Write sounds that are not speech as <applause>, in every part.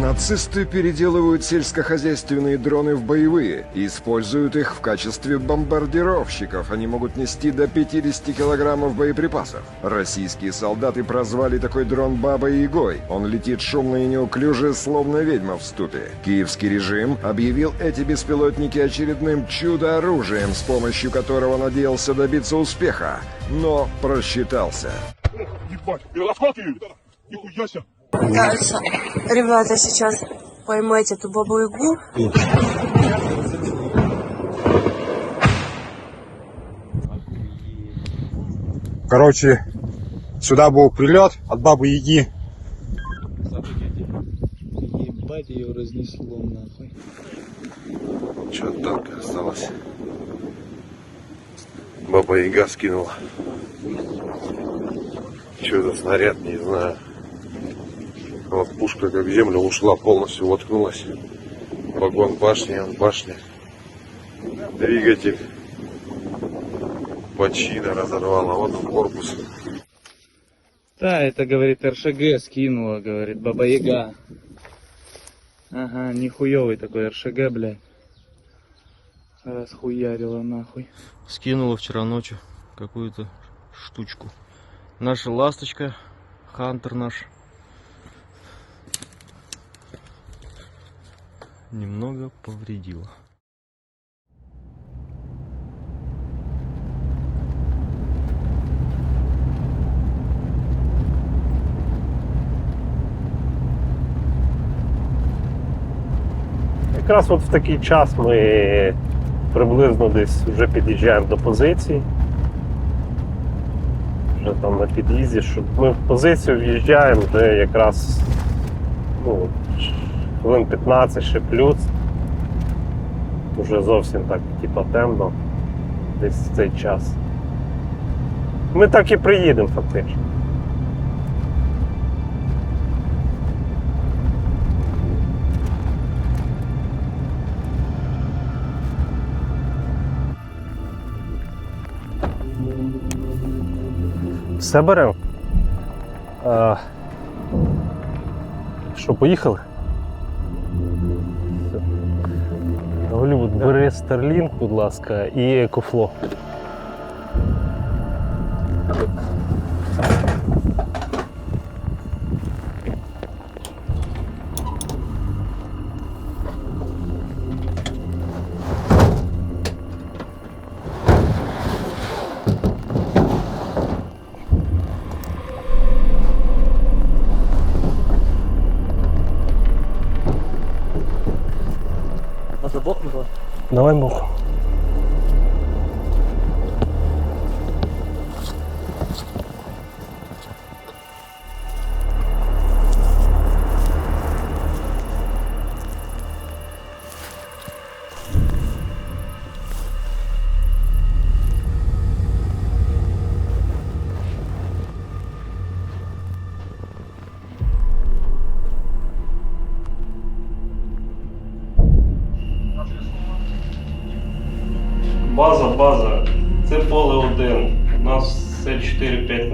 Нацисты переделывают сельскохозяйственные дроны в боевые и используют их в качестве бомбардировщиков. Они могут нести до 50 килограммов боеприпасов. Российские солдаты прозвали такой дрон Бабой Ягой. Он летит шумно и неуклюже, словно ведьма в ступе. Киевский режим объявил эти беспилотники очередным чудо-оружием, с помощью которого надеялся добиться успеха, но просчитался. Ебать, осколки! Нихуя себе! Пытаются ребята сейчас поймать эту бабу-ягу. Короче, сюда был прилет от бабы Яги. Ебать ее разнесло нахуй. Что танка осталось? Баба Яга скинула. Что за снаряд, не знаю. Вот пушка как в землю ушла, полностью воткнулась. Вагон башни, он башня. Двигатель. Почина разорвала, вот он корпус. Да, это, говорит, РШГ скинула, говорит, Баба Яга. Ага, нихуевый такой РШГ, блядь. Расхуярила нахуй. скинула вчера ночью какую-то штучку. Наша ласточка, Хантер наш. Немного повредила. Якраз от в такий час ми приблизно десь вже під'їжджаємо до позиції. Вже там на під'їзді, щоб ми в позицію в'їжджаємо вже якраз ну, хвилин 15 ще плюс. Уже зовсім так, типа, темно. Десь в цей час. Ми так і приїдемо фактично. Все беремо. Що, поїхали? Голівуд, бери Starlink, будь ласка, і екофло. Давай бог.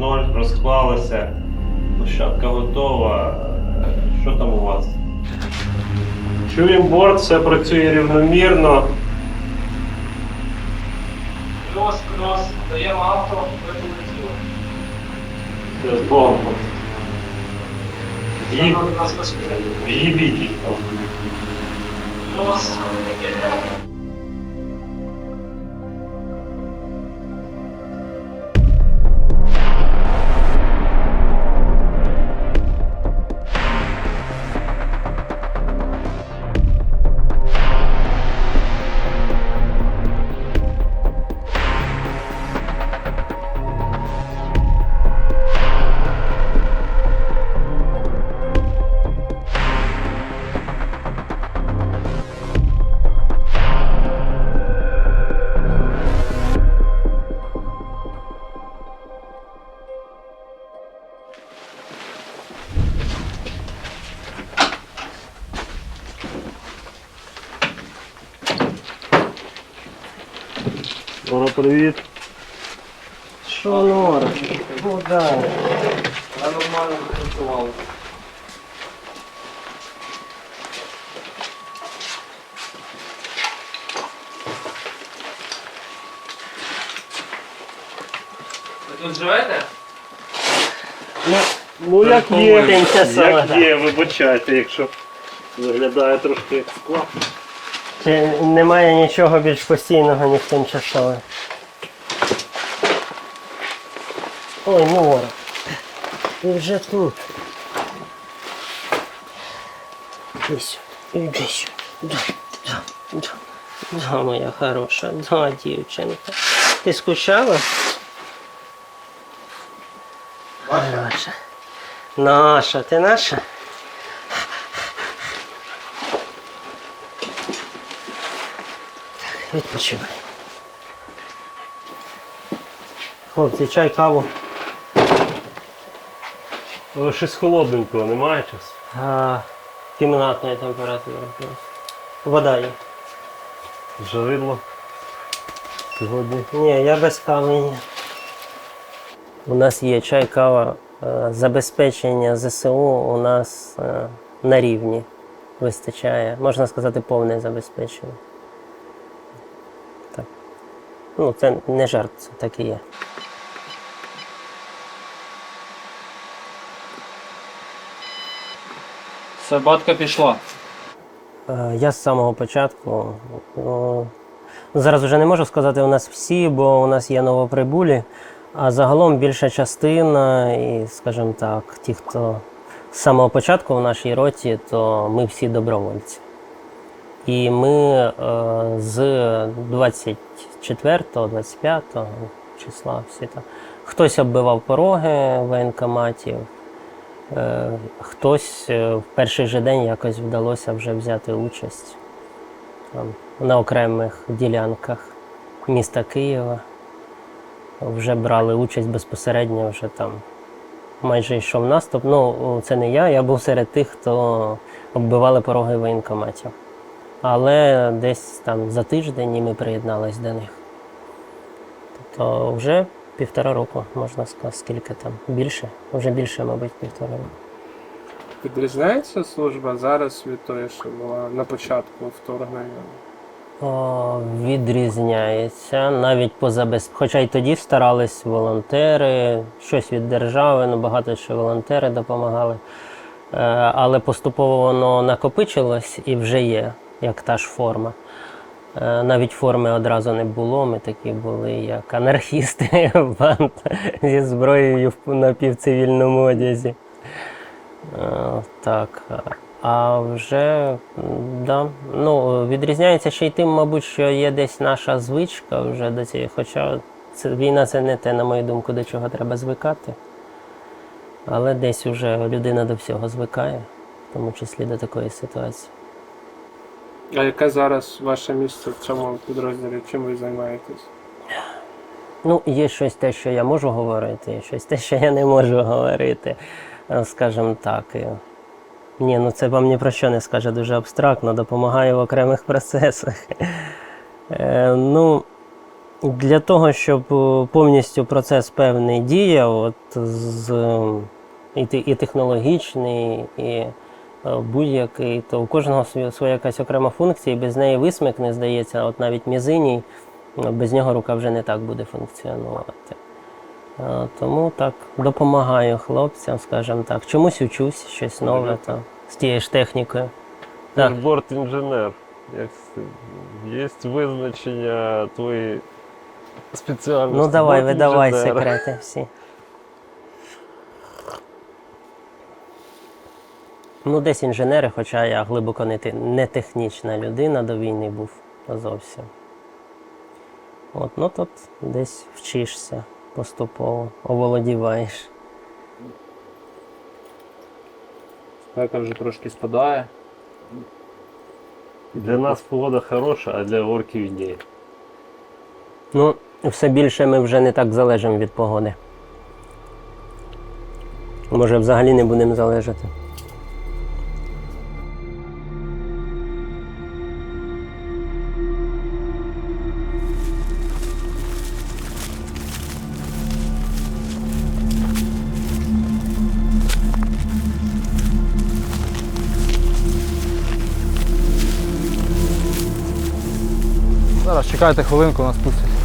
4-5-0, розклалося. Площадка готова. Е, Що там у вас? Чуємо борт, все працює рівномірно. Плюс, плюс, даємо авто, ви полетіли. Все, з Богом. Їбіть там. Плюс, Привіт. Що норм? Куда? Ну, Я нормально працював. Ви тут живете? Ну, ну як є, як є, вибачайте, якщо виглядає трошки складно. Чи немає нічого більш постійного, ніж тимчасове. Ой, Нора. Ти вже тут. Іди сюди, іди сюди. Да, да, да. Да, моя хороша, да, дівчинка. Ти скучала? Хороша. Наша, ти наша? Так, Відпочивай. Хлопці, чай, каву. Але щось холодненького немає часу. А, кімнатної температури. Вода є. Жаридло. Сьогодні. Ні, я без кави ні. У нас є чай, кава, е, забезпечення ЗСУ у нас е, на рівні вистачає. Можна сказати, повне забезпечення. Так. Ну, це не жарт, це так і є. Собака пішла. Е, Я з самого початку. ну, Зараз вже не можу сказати у нас всі, бо у нас є новоприбулі. А загалом більша частина, і, скажімо так, ті, хто з самого початку в нашій роті, то ми всі добровольці. І ми е, з 24-25 числа всі там. Хтось оббивав пороги воєнкоматів, Е, Хтось е, в перший же день якось вдалося вже взяти участь там, на окремих ділянках міста Києва. Вже брали участь безпосередньо, вже там майже йшов наступ. Ну, це не я, я був серед тих, хто оббивали пороги воєнкоматів. Але десь там за тиждень і ми приєднались до них. Тобто вже півтора року, можна сказати, скільки там? Більше? Вже більше, мабуть, півтора року. Відрізняється служба зараз від тої, що була на початку вторгнення? О, відрізняється навіть по забез... Хоча й тоді старались волонтери, щось від держави, ну багато що волонтери допомагали. Е, але поступово воно накопичилось і вже є, як та ж форма. Е, навіть форми одразу не було. Ми такі були, як анархісти, <laughs> банд зі зброєю в напівцивільному одязі. Е, Так. А вже да. ну, відрізняється ще й тим, мабуть, що є десь наша звичка вже до цієї. Хоча це, війна це не те, на мою думку, до чого треба звикати. Але десь вже людина до всього звикає, в тому числі до такої ситуації. А яке зараз ваше місце в цьому підрозділі? Чим ви займаєтесь? Ну, є щось те, що я можу говорити, є щось те, що я не можу говорити. Е, Скажімо так. Ні, ну це вам ні про що не скаже дуже абстрактно, допомагає в окремих <laughs> процесах. Е, ну, для того, щоб е, повністю процес певний діяв, от з, і, і технологічний, і будь-який, то у кожного своя, якась окрема функція, і без неї висмикне, здається, от навіть мізиній, Ну, без нього рука вже не так буде функціонувати. Е, Тому так допомагаю хлопцям, скажімо так. Чомусь учусь, щось нове там, з тією ж технікою. Так. Борт-інженер. Є визначення твоєї спеціальності. Ну давай, видавай секрети всі. Ну, десь інженери, хоча я глибоко не, не технічна людина до війни був зовсім. От, ну тут десь вчишся поступово, оволодіваєш. Спека вже трошки спадає. Для нас погода хороша, а для орків ні. Ну, все більше ми вже не так залежимо від погоди. Може, взагалі не будемо залежати. Чекайте хвилинку, нас пустять.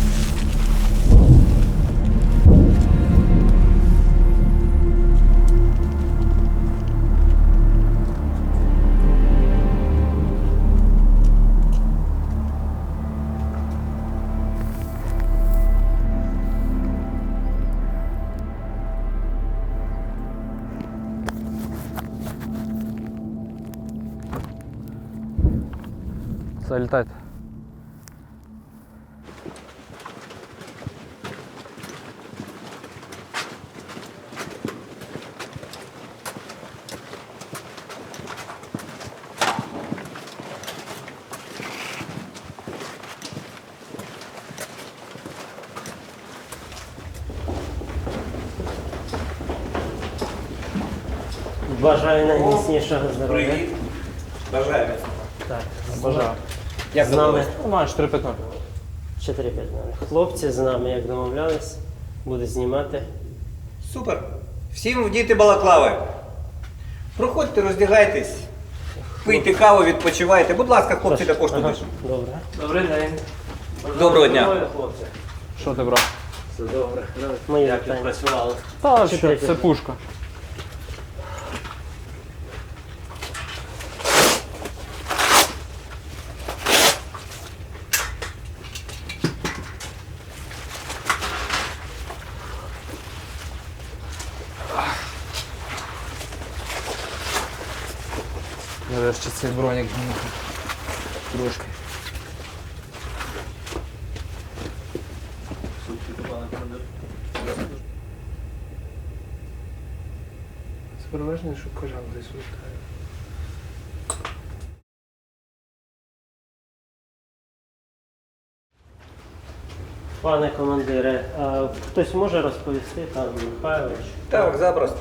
Бажаю міцно. Так, Бажаю. Як з нами Нормально, 4-5-0. 4-5 Хлопці з нами, як домовлялись, будуть знімати. Супер. Всім вдіти балаклави. Проходьте, роздягайтесь, пийте каву, відпочивайте. Будь ласка, хлопці також туди. Ага, ж. добре. Добрий день. Доброго дня. Хлопці. Що ти брав? Все добре. Мої вітання. Працювали. Та, що, це пушка. Цей бронік. Трошки. Це переважно, що кожан десь літає. Пане командире, а хтось може розповісти, пан Михайлович? Так, запросто.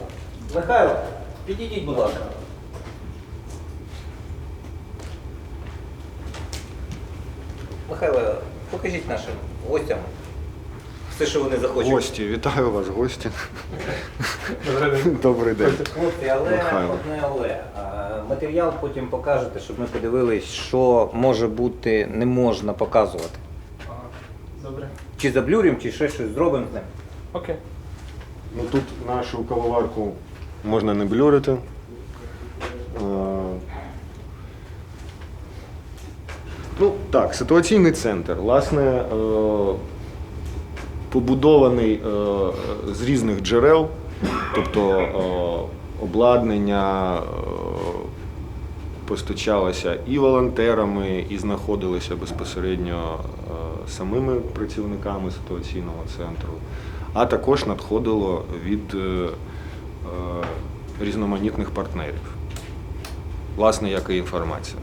Михайло, підійдіть, будь ласка. Михайло, покажіть нашим гостям все, що вони захочуть. Гості, вітаю вас, гості. Добрий день. Хлопці, але Михайло. одне але. А, Матеріал потім покажете, щоб ми подивились, що може бути не можна показувати. Добре. Чи заблюрім, чи ще щось зробимо з ним. Окей. Ну тут нашу кавоварку можна не блюрити. Е, Ну так, ситуаційний центр. Власне, е, побудований е, з різних джерел, тобто е, обладнання постачалося і волонтерами, і знаходилося безпосередньо самими працівниками ситуаційного центру, а також надходило від різноманітних партнерів. Власне, як і інформація.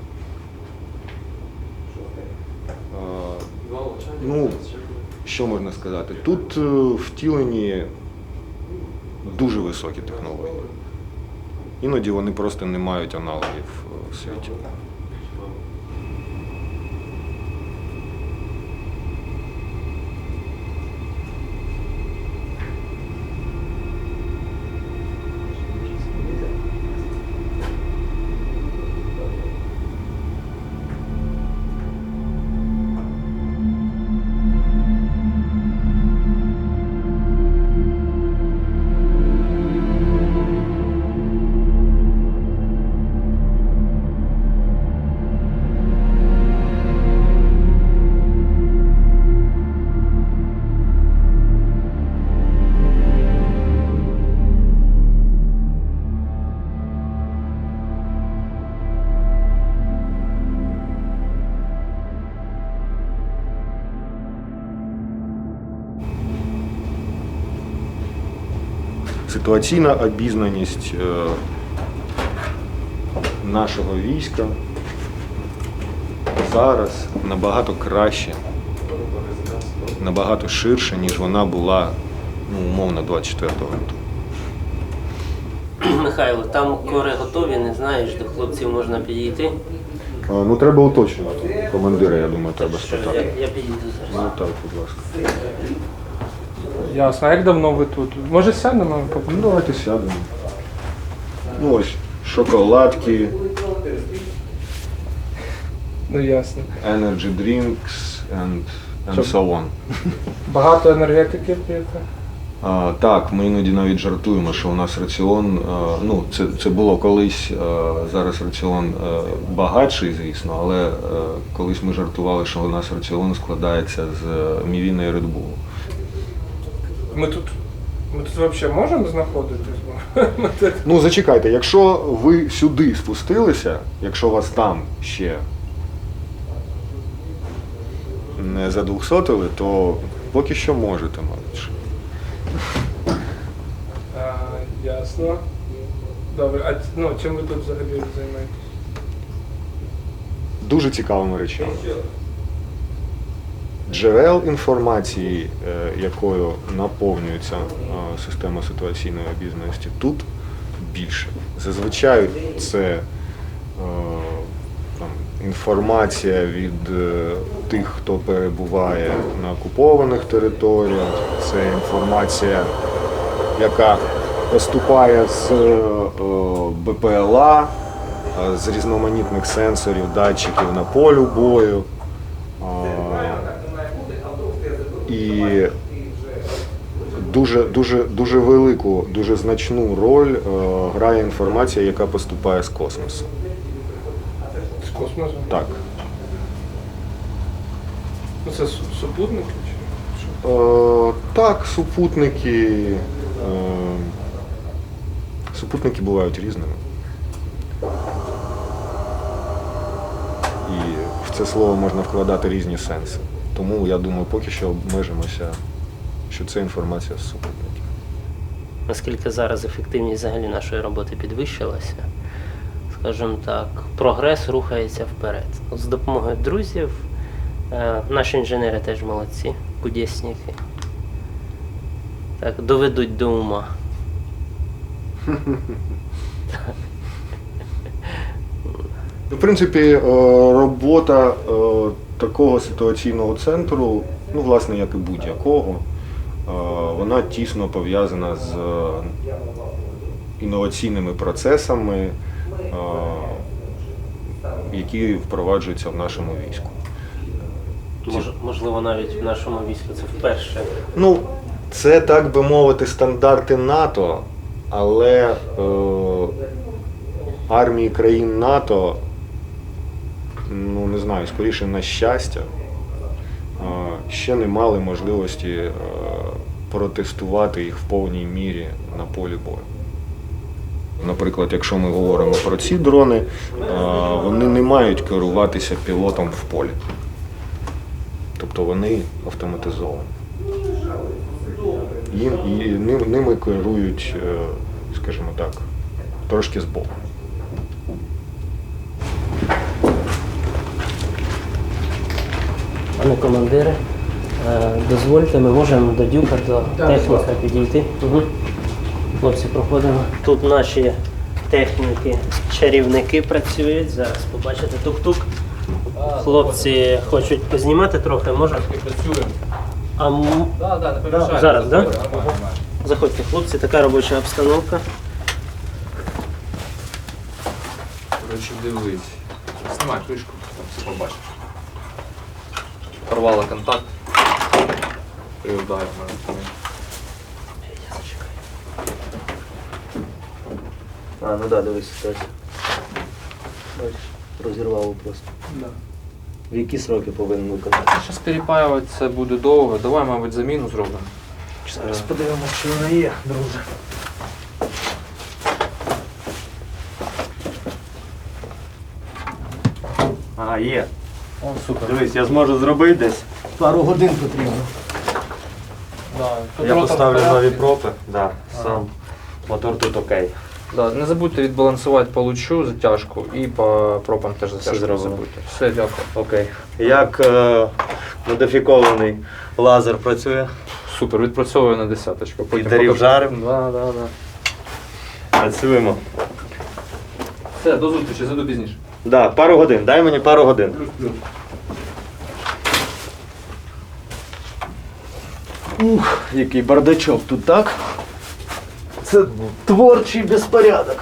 Е, Ну, що можна сказати? Тут е, втілені дуже високі технології. Іноді вони просто не мають аналогів е, в світі. Ситуаційна обізнаність е, нашого війська зараз набагато краще, набагато ширше, ніж вона була, ну, умовно, 24 лютого. <clears throat> Михайло, там кори готові, не знаєш, до хлопців можна підійти. Ну, треба уточнювати. Командира, я думаю, треба Що, я, я підійду зараз. Ну так, будь ласка. Ясно. А як давно ви тут? Може сядемо? Ну, давайте сядемо. Ну, ось шоколадки, Ну ясно. energy drinks and, and so on. Багато енергетики п'єте? А, так, ми іноді навіть жартуємо, що у нас раціон, а, ну це, це було колись, а, зараз раціон а, багатший, звісно, але а, колись ми жартували, що у нас раціон складається з е, мівіна і редбулу. Ми тут. Ми тут взагалі можемо знаходитись? <laughs> Ну зачекайте, якщо ви сюди спустилися, якщо вас там ще не задвухсотили, то поки що можете, мабуть. А, ясно. Добре, а ну, чим ви тут взагалі займаєтесь? Дуже цікавими речами. Джерел інформації, е, якою наповнюється е, система ситуаційної обізнаності, тут більше. Зазвичай це е, там, інформація від тих, хто перебуває на окупованих територіях, це інформація, яка поступає з БПЛА, з різноманітних сенсорів, датчиків на полю бою. А, І дуже, дуже, дуже велику, дуже значну роль е, грає інформація, яка поступає з космосу. З космосу? Так. Ну це супутники чи? Е, так, супутники. Е, супутники бувають різними. І в це слово можна вкладати різні сенси. Тому я думаю, поки що обмежимося, що це інформація з супутників. Наскільки зараз ефективність взагалі нашої роботи підвищилася, скажімо так, прогрес рухається вперед. З допомогою друзів, е, наші інженери теж молодці, кудєсники. Так, доведуть до ума. <laughs> В принципі, е, робота е, такого ситуаційного центру, ну, власне, як і будь-якого, е, вона тісно пов'язана з інноваційними процесами, які впроваджуються в нашому війську. Мож, можливо, навіть в нашому війську це вперше. Ну, це так би мовити, стандарти НАТО, але е, армії країн НАТО, ну знаю, скоріше на щастя, е, ще не мали можливості е, протестувати їх в повній мірі на полі бою. Наприклад, якщо ми говоримо про ці дрони, е, вони не мають керуватися пілотом в полі. Тобто вони автоматизовані. Їм, і ними керують, скажімо так, трошки збоку. Пане командире, е, дозвольте, ми можемо до дюка, до техніка підійти. Угу. Хлопці, проходимо. Тут наші техніки, чарівники працюють. Зараз побачите тук-тук. Хлопці хочуть познімати трохи, може? Працюємо. А м- Да, да, не Да, зараз, так? Да? Заходьте, хлопці, така робоча обстановка. Коротше, дивись. Знімай кришку, там все побачиш. Порвала контакт. І ударив мене. А, ну да, дивись. Бачиш, розірвало просто. Да. В які сроки повинен виконати? Зараз перепаювати це буде довго. Давай, мабуть, заміну зробимо. Зараз подивимося, що вона є, друже. Ага, є. О, супер. Дивись, я зможу зробити десь. Пару годин потрібно. Да, Я ротор поставлю в порядку. нові пропи. Да, сам. Мотор тут окей. Да, не забудьте відбалансувати по лучу затяжку і по пропам теж затяжку не забудьте. Все, дякую. Окей. Як е, модифікований лазер працює? Супер, відпрацьовую на десяточку. Підарів покажу. жарим? Да, да, да. Працюємо. Все, до зустрічі, зайду пізніше. Да, пару годин. Дай мені пару годин. Ух, який бардачок тут, так? Це творчий безпорядок.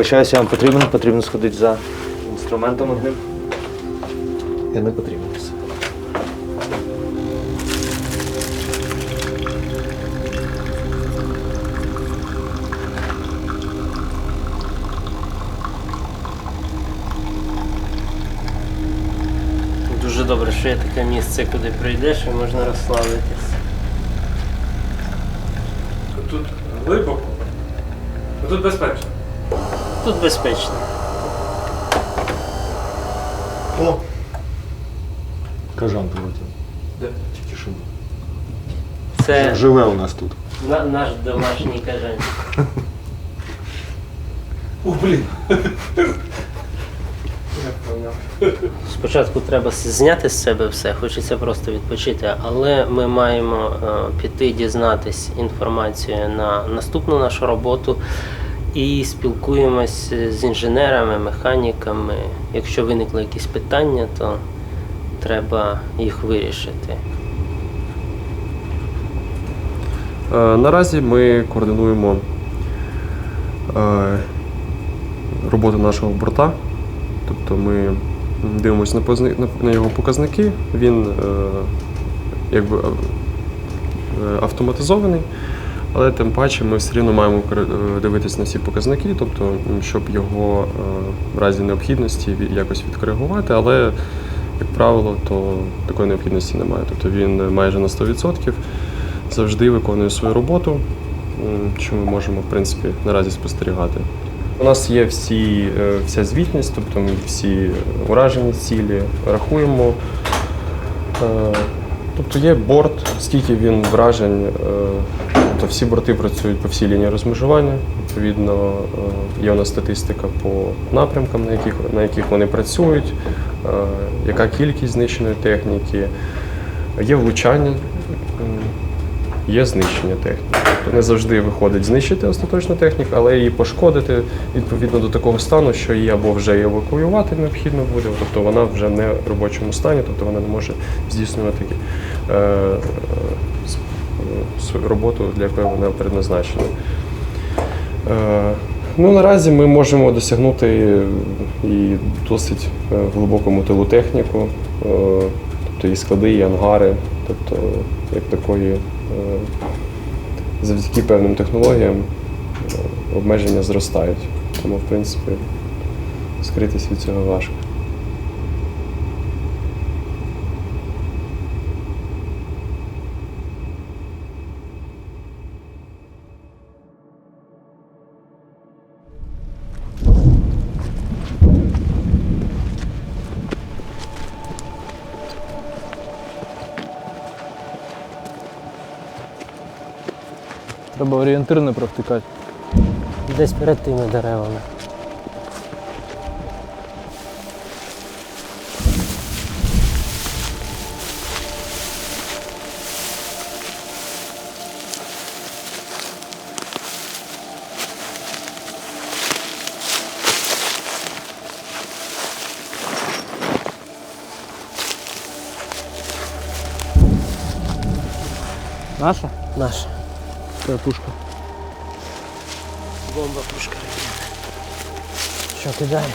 Вибачаюся, вам потрібно, потрібно сходити за інструментом одним. і не потрібно все. Дуже добре, що є таке місце, куди прийдеш і можна розслабитись. Тут глибоко. Тут безпечно. Тут безпечно. О! Кажан прилетів. Де? Тільки що. Це Живе у нас тут. на, наш домашній кажан. <laughs> О, блін. Я поняв. Спочатку треба с- зняти з себе все, хочеться просто відпочити, але ми маємо е, піти дізнатись інформацію на наступну нашу роботу і спілкуємось з інженерами, механіками. Якщо виникли якісь питання, то треба їх вирішити. Е, Наразі ми координуємо е, роботу нашого борта. Тобто ми дивимося на, його показники. Він е, якби автоматизований, але тим паче ми все рівно маємо е, дивитися на всі показники, тобто, щоб його е, в разі необхідності якось відкоригувати, але, як правило, то такої необхідності немає. Тобто він майже на 100% завжди виконує свою роботу, що ми можемо в принципі наразі спостерігати. У нас є всі, е, вся звітність, тобто ми всі уражені цілі рахуємо. Е, Тобто є борт, скільки він вражень, е, тобто всі борти працюють по всій лінії розмежування. Відповідно, е, є у нас статистика по напрямкам, на яких, на яких вони працюють, е, яка кількість знищеної техніки, є влучання, є знищення техніки. Тобто не завжди виходить знищити остаточну техніку, але її пошкодити відповідно до такого стану, що її або вже евакуювати необхідно буде, тобто вона вже не в робочому стані, тобто вона не може здійснювати е, е, е, роботу, для якої вона предназначена. Е, Ну, наразі ми можемо досягнути і досить е, в глибокому тилу техніку, е, тобто і склади, і ангари, тобто як такої, завдяки певним технологіям обмеження зростають. Тому, в принципі, скритись від цього важко. Орієнтир не провтикати. Десь перед тими деревами. Наша? Наша. Це пушка. Бомба пушка. Що кидає?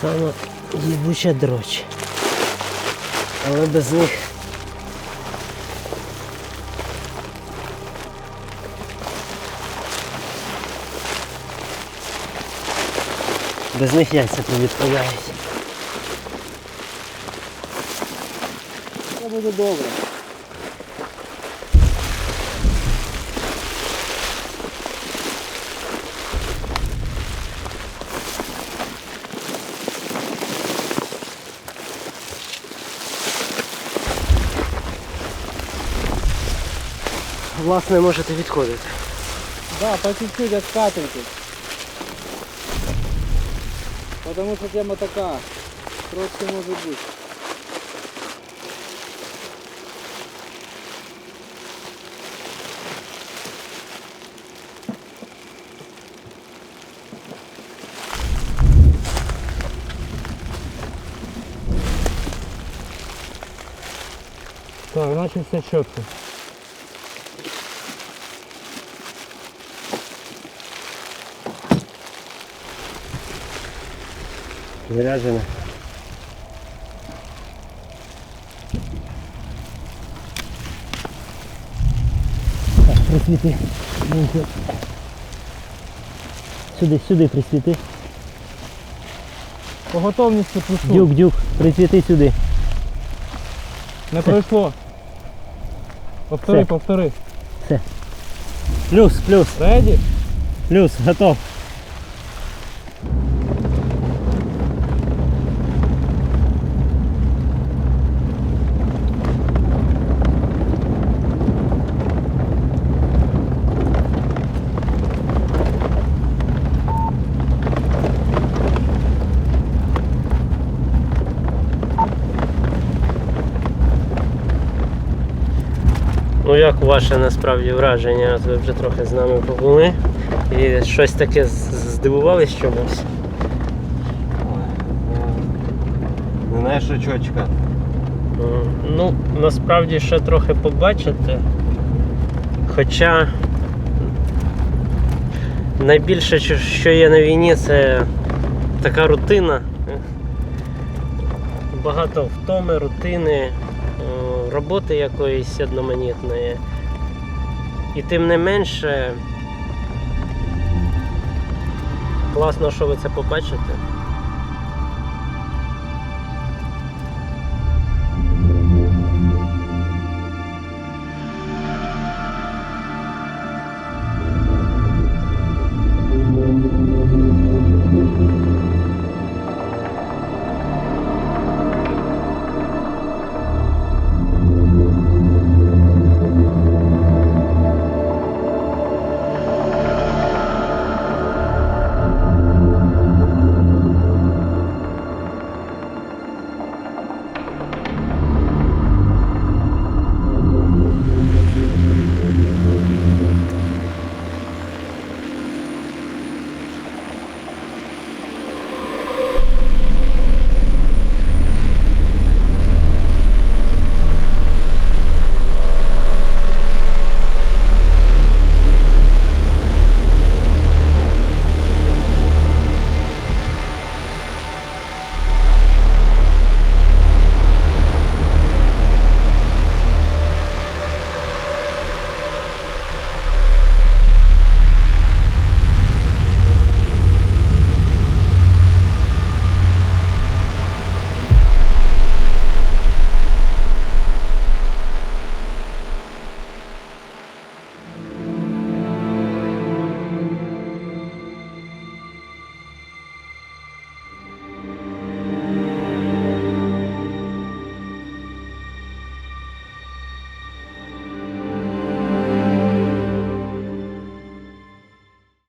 Саме їбуча дроч. Але без них. Без них яйця повідпадають. Це буде добре. Власне, можете відходити. Да, по чуть-чуть откатывайте. Потому что тема такая. Просто может быть. Так, значить все чітко. Заряджено. Так, присвіти. Сюди, сюди присвіти. По готовності плюсу. Дюк, дюк, присвіти сюди. Не пройшло. Повтори, Все. повтори. Плюс, плюс, Реді? плюс, готов. Ну як ваше насправді враження? От Ви вже трохи з нами побули і щось таке здивувались чомусь. Не знаєш, що чочка. Ну, насправді ще трохи побачите. Хоча найбільше, що- є на війні, це така рутина. Багато втоми, рутини, е, роботи якоїсь одноманітної. І тим не менше, класно, що ви це побачите.